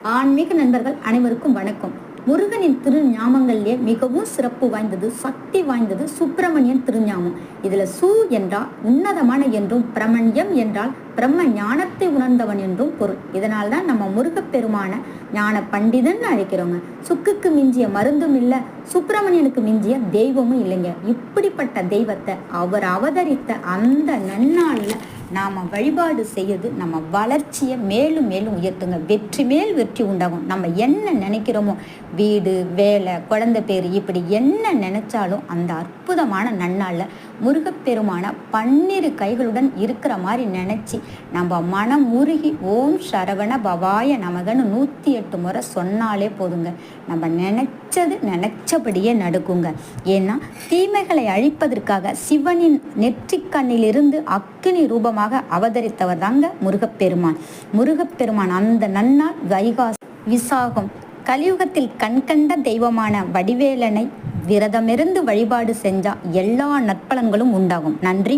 ஆன்மீக நண்பர்கள் அனைவருக்கும் வணக்கம். முருகனின் திருஞாமங்களிலே மிகவும் சிறப்பு வாய்ந்தது சக்தி வாய்ந்தது சுப்பிரமணியன் திருஞாமம். இதுல சு என்றால் உன்னதமான என்றும் பிரமண்யம் என்றால் பிரம்ம ஞானத்தை உணர்ந்தவன் என்றும் பொருள். இதனால் தான் நம்ம முருகப்பெருமான ஞான பண்டிதன் அழைக்கிறோங்க. சுக்குக்கு மிஞ்சிய மருந்தும் இல்லை சுப்பிரமணியனுக்கு மிஞ்சிய தெய்வமும் இல்லைங்க. இப்படிப்பட்ட தெய்வத்தை அவர் அவதரித்த அந்த நன்னாளில் நாம் வழிபாடு செய்யறது நம்ம வளர்ச்சியை மேலும் மேலும் உயர்த்துங்க. வெற்றி மேல் வெற்றி உண்டாகும். நம்ம என்ன நினைக்கிறோமோ வீடு வேலை குழந்தை பேர் இப்படி என்ன நினைச்சாலும் அந்த அற்புதமான நன்னாளில் முருகப்பெருமான பன்னிரு கைகளுடன் இருக்கிற மாதிரி நினச்சி நம்ம மனம் உருகி ஓம் சரவண பவாய நமகன்னு நூற்றி எட்டு முறை சொன்னாலே போதுங்க. நம்ம நினச்சது நினச்சபடியே நடக்குங்க. ஏன்னா தீமைகளை அழிப்பதற்காக சிவனின் நெற்றிக்கண்ணிலிருந்து அக்கினி ரூபமாக அவதரித்தவர் தாங்க முருகப்பெருமான். முருகப்பெருமான் அந்த நன்னாள் வைகாஸ் விசாகம் கலியுகத்தில் கண்கண்ட தெய்வமான வடிவேலனை விரதமிருந்து வழிபாடு செஞ்சா எல்லா நற்பலன்களும் உண்டாகும். நன்றி.